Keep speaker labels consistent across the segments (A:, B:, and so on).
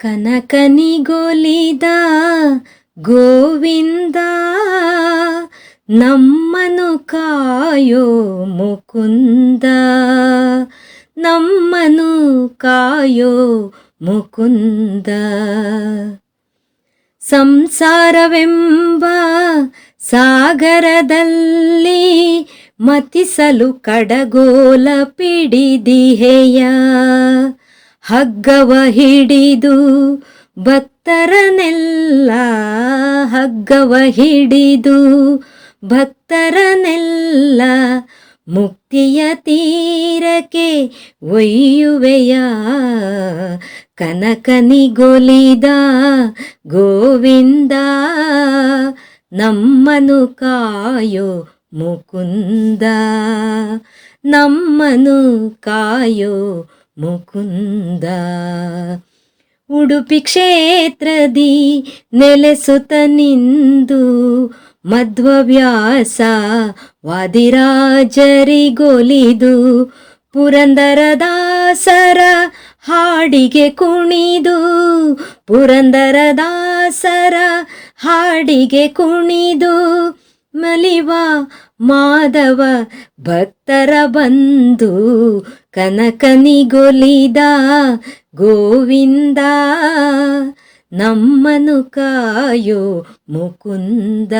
A: ಕನಕನಿಗೊಲಿದ ಗೋವಿಂದ ನಮ್ಮನು ಕಾಯೋ ಮುಕುಂದ ನಮ್ಮನು ಕಾಯೋ ಮುಕುಂದ. ಸಂಸಾರವೆಂಬ ಸಾಗರದಲ್ಲಿ ಮತಿಸಲು ಕಡಗೋಲ ಪಿಡಿದಿಹೆಯ ಹಗ್ಗವ ಹಿಡಿದು ಭಕ್ತರನೆಲ್ಲ ಹಗ್ಗವ ಹಿಡಿದು ಭಕ್ತರನೆಲ್ಲ ಮುಕ್ತಿಯ ತೀರಕ್ಕೆ ಒಯ್ಯುವೆಯ ಕನಕನಿಗೊಲಿದ ಗೋವಿಂದ ನಮ್ಮನು ಕಾಯೋ ಮುಕುಂದ ನಮ್ಮನು ಕಾಯೋ ಮುಕುಂದ. ಉಡುಪಿ ಕ್ಷೇತ್ರದಿ ನೆಲೆಸುತ್ತ ನಿಂದು ಮಧ್ವವ್ಯಾಸ ವಾದಿರಾಜರಿಗೊಲಿದು ಪುರಂದರದಾಸರ ಹಾಡಿಗೆ ಕುಣಿದು ಪುರಂದರದಾಸರ ಹಾಡಿಗೆ ಕುಣಿದು ಮಲಿವ ಮಾಧವ ಭಕ್ತರ ಬಂದು ಕನಕನಿಗೊಲಿದ ಗೋವಿಂದ ನಮ್ಮನು ಕಾಯೋ ಮುಕುಂದ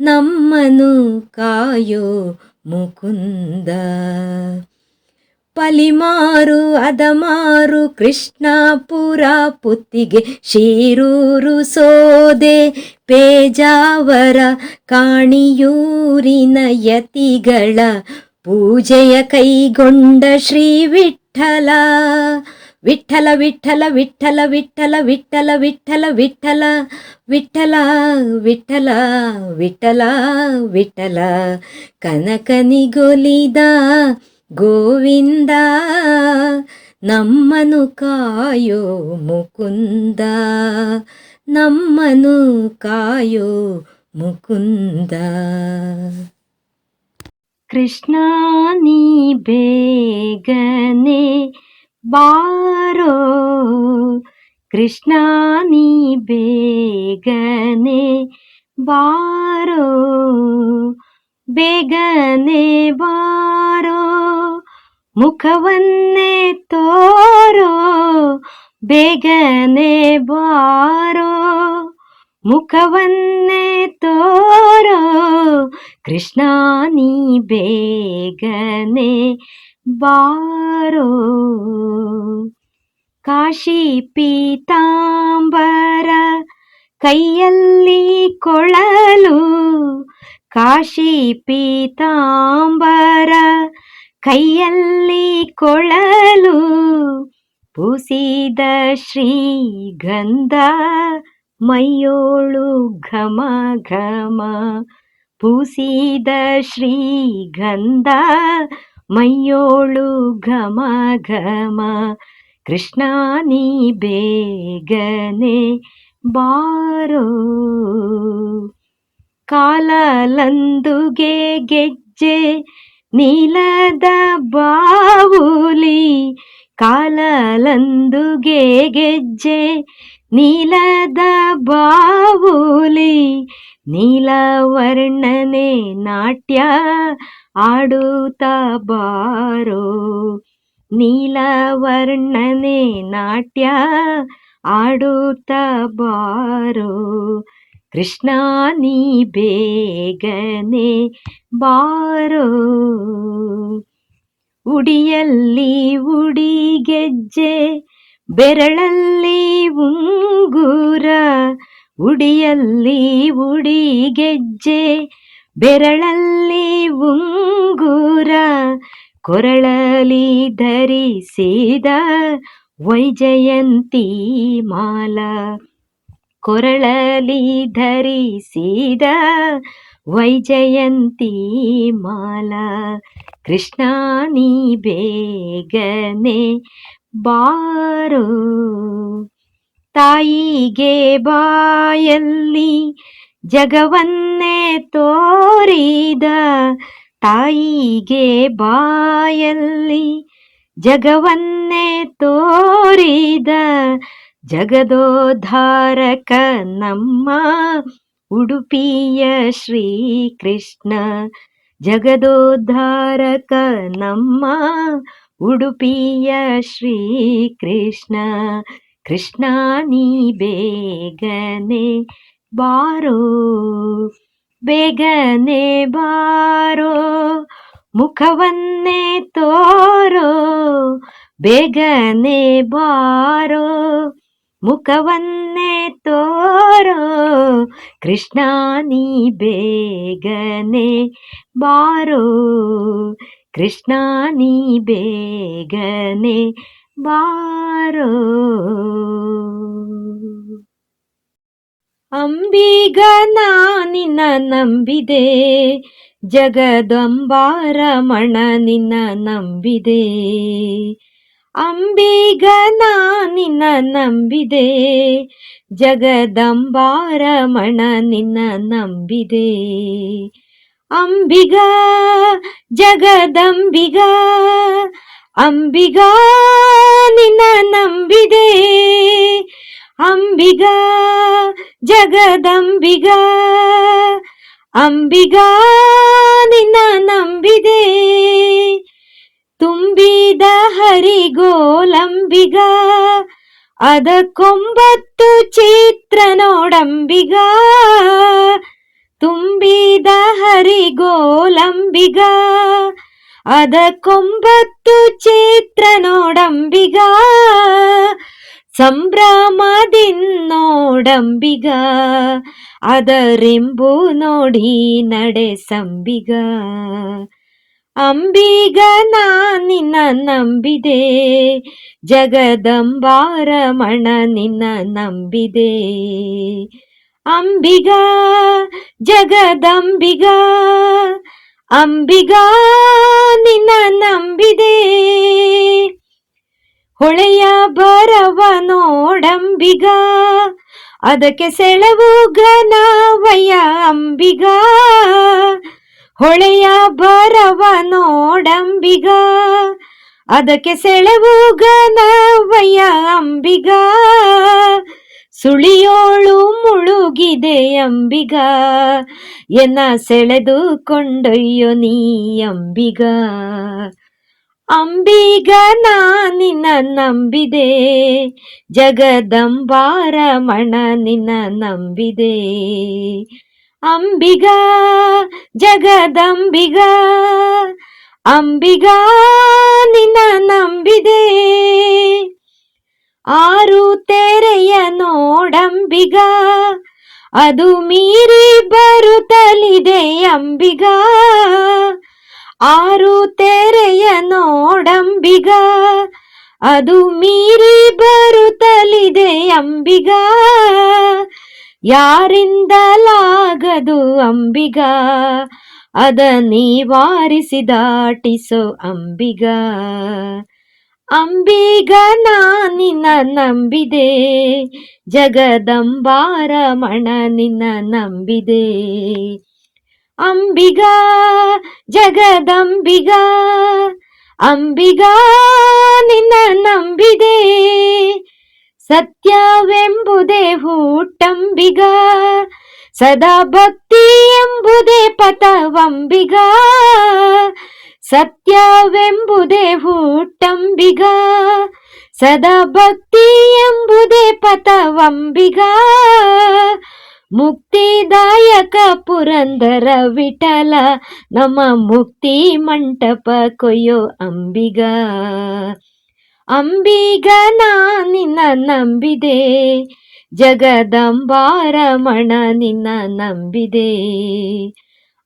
A: ನಮ್ಮನು ಕಾಯೋ ಮುಕುಂದ ಪಲಿಮಾರು ಅದಮಾರು ಕೃಷ್ಣಾಪುರ ಪುತ್ತಿಗೆ ಶಿರೂರು ಸೋದೆ ಪೇಜಾವರ ಕಾಣಿಯೂರಿನ ಯತಿಗಳ ಪೂಜೆಯ ಕೈಗೊಂಡ ಶ್ರೀ ವಿಠಲ ವಿಠಲ ವಿಠಲ ವಿಠಲ ವಿಠಲ ವಿಠಲ ವಿಠಲ ವಿಠಲ ವಿಠಲ ವಿಠಲ ವಿಠಲ ವಿಠಲ ಕನಕನಿಗೊಲಿದ గోవింద నమ్మను కాయో ముకుంద నమ్మను కాయో ముకుంద. కృష్ణ నీ బేగనే బారో. కృష్ణ బేగనే ಬಾರೋ ಬೇಗನೆ ಬಾರೋ ಮುಖವನ್ನೇ ತೋರೋ, ಬೇಗನೆ ಬಾರೋ. ಮುಖವನ್ನೇ ತೋರೋ, ಕೃಷ್ಣ ನೀ ಬೇಗನೆ ಬಾರೋ. ಕಾಶಿ ಪೀತಾಂಬರ ಕೈಯಲ್ಲಿ ಕೊಳಲು ಕಾಶಿ ಪೀತಾಂಬರ ಕೈಯಲ್ಲಿ ಕೊಳಲು ಪೂಸಿದ ಶ್ರೀಗಂಧ, ಮೈಯೋಳು ಘಮ ಘಮ. ಪೂಸಿದ ಶ್ರೀಗಂಧ, ಮೈಯೋಳು ಘಮ ಘಮ. ಕೃಷ್ಣ, ನೀ ಬೇಗನೆ ಬಾರೋ. ಕಾಲಲಂದುಗೆ ಗೆಜ್ಜೆ ನೀಲದ ಬಾವುಲಿ ಕಾಲಲಂದುಗೆ ಗೆಜ್ಜೆ ನೀಲದ ಬಾವುಲಿ ನೀಲವರ್ಣನೆ ನಾಟ್ಯ ಆಡುತ್ತ ಬಾರೋ. ನೀಲವರ್ಣನೆ ನಾಟ್ಯ ಆಡುತ್ತ ಬಾರೋ. ಕೃಷ್ಣ ನೀ ಬೇಗನೆ ಬಾರೋ. ಉಡಿಯಲ್ಲಿ ಉಡಿಗೆಜ್ಜೆ ಬೆರಳಲ್ಲಿ ಉಂಗುರ. ಉಡಿಯಲ್ಲಿ ಉಡಿಗೆಜ್ಜೆ ಬೆರಳಲ್ಲಿ ಉಂಗುರ. ಕೊರಳಲಿ ಧರಿಸಿದ ವೈಜಯಂತಿ ಮಾಲ. ಕೊರಳಲಿ ಧರಿಸಿದ ವೈಜಯಂತಿ ಮಾಲ, ಕೃಷ್ಣ ನೀ ಬೇಗನೆ ಬಾರೋ. ತಾಯಿಗೆ ಬಾಯಲ್ಲಿ ಜಗವನ್ನೇ ತೋರಿದ ತಾಯಿಗೆ ಬಾಯಲ್ಲಿ ಜಗವನ್ನೇ ತೋರಿದ ಜಗದೋದ್ಧಾರಕ ನಮ್ಮ ಉಡುಪಿಯ ಶ್ರೀಕೃಷ್ಣ. ಜಗದೋದ್ಧಾರಕ ನಮ್ಮ ಉಡುಪಿಯ ಶ್ರೀಕೃಷ್ಣ. ಕೃಷ್ಣ, ನೀ ಬೇಗನೆ ಬಾರೋ ಬೇಗನೆ ಬಾರೋ, ಮುಖವನ್ನೇ ತೋರೋ, ಬೇಗನೆ ಬಾರೋ. ಮುಖವನ್ನೇ ತೋರೋ, ಕೃಷ್ಣ ನೀ ಬೇಗನೆ ಬಾರೋ, ಕೃಷ್ಣ ನೀ ಬೇಗನೆ ಬಾರೋ. ಅಂಬಿಗ ನಿನ್ನ ನಂಬಿದೆ ಜಗದಂಬಾರಮಣ ನಿನ್ನ ನಂಬಿದೆ. ಅಂಬಿಗ ನಿನ್ನ ನಂಬಿದೆ ಜಗದಂಬಾರಮಣ ನಿನ್ನ ನಂಬಿದೆ ಅಂಬಿಗ ಜಗದಂಬಿಗ ಅಂಬಿಗ ನಿನ್ನ ನಂಬಿದೆ ಅಂಬಿಗ ಜಗದಂಬಿಗ ಅಂಬಿಗ ನಿನ್ನ ನಂಬಿದೆ ತುಂಬಿದ ಹರಿಗೋಲಂಬಿಗ ಅದಕ್ಕೊಂಬತ್ತು ಚಿತ್ರ ನೋಡಂಬಿಗ ತುಂಬಿದ ಹರಿಗೋಲಂಬಿಗ ಅದಕ್ಕೊಂಬತ್ತು ಚಿತ್ರ ನೋಡಂಬಿಗ ಸಂಭ್ರಮದಿನ್ನೋಡಂಬಿಗ ಅದರೆಂಬು ನೋಡಿ ನಡೆ ಸಂಬಿಗ ಅಂಬಿಗ ನಿನ್ನ ನಂಬಿದೆ ಜಗದಂಬಾರಮಣ ನಿನ್ನ ನಂಬಿದೆ. ಅಂಬಿಗ, ಜಗದಂಬಿಗ, ಅಂಬಿಗ ನಿನ್ನ ನಂಬಿದೆ. ಹೊಳೆಯ ಬರವ ನೋಡಂಬಿಗ, ಅದಕ್ಕೆ ಸೆಳವು ಘನವಯ್ಯ ಅಂಬಿಗ. ಹೊಳೆಯ ಬರವ ನೋಡಂಬಿಗ, ಅದಕ್ಕೆ ಸೆಳೆವು ಗನವಯ್ಯ ಅಂಬಿಗ, ಸುಳಿಯೋಳು ಮುಳುಗಿದೆ ಅಂಬಿಗ, ಎನ್ನ ಸೆಳೆದು ಕೊಂಡೊಯ್ಯೋ ನೀ ಅಂಬಿಗ. ಅಂಬಿಗ ನಿನ್ನ ನಂಬಿದೆ ಜಗದಂಬಾರಮಣ ನಿನ್ನ ನಂಬಿದೆ. ಅಂಬಿಗ ಜಗದಂಬಿಗ, ಅಂಬಿಗ ನಿನ್ನ ನಂಬಿದೆ. ಆರು ತೆರೆಯ ನೋಡಂಬಿಗ, ಅದು ಮೀರಿ ಬರುತ್ತಲಿದೆ ಅಂಬಿಗ. ಆರು ತೆರೆಯ ನೋಡಂಬಿಗ, ಅದು ಮೀರಿ ಬರುತ್ತಲಿದೆ ಅಂಬಿಗ. ಯಾರಿಂದಲಾಗದು ಅಂಬಿಗ? ಅದ ನೀವಾರಿಸಿ ದಾಟಿಸೋ ಅಂಬಿಗ. ಅಂಬಿಗ ನಾನಿನ ನಂಬಿದೆ. ಜಗದಂಬಾರಮಣ ನಿನ್ನ ನಂಬಿದೆ. ಅಂಬಿಗ, ಜಗದಂಬಿಗ. ಅಂಬಿಗ, ನಿನ್ನ ನಂಬಿದೆ. ಸತ್ಯವೆಂಬುದೇ ಹೂಟಂಬಿಗ ಸದಾ ಭಕ್ತಿ ಎಂಬುದೇ ಪಥವಂಬಿಗ ಸತ್ಯವೆಂಬುದೇ ಹೂಟಂಬಿಗ ಸದಾ ಭಕ್ತಿ ಎಂಬುದೇ ಪಥವಂಬಿಗ ಮುಕ್ತಿದಾಯಕ ಪುರಂದರ ವಿಠಲ ನಮ್ಮ ಮುಕ್ತಿ ಮಂಟಪ ಕೊಯ್ಯೋ ಅಂಬಿಗ ಅಂಬಿಗ ನಿನ್ನ ನಂಬಿದೆ ಜಗದಂಬಾರಮಣ ನಿನ್ನ ನಂಬಿದೆ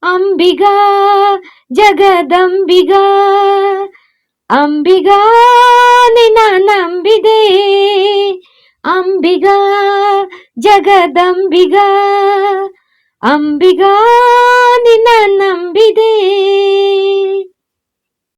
A: ಅಂಬಿಗ ಜಗದಂಬಿಗ ಅಂಬಿಗ ನಿನ್ನ ನಂಬಿದೆ ಅಂಬಿಗ ಜಗದಂಬಿಗ ಅಂಬಿಗ ನಿನ್ನ ನಂಬಿದೆ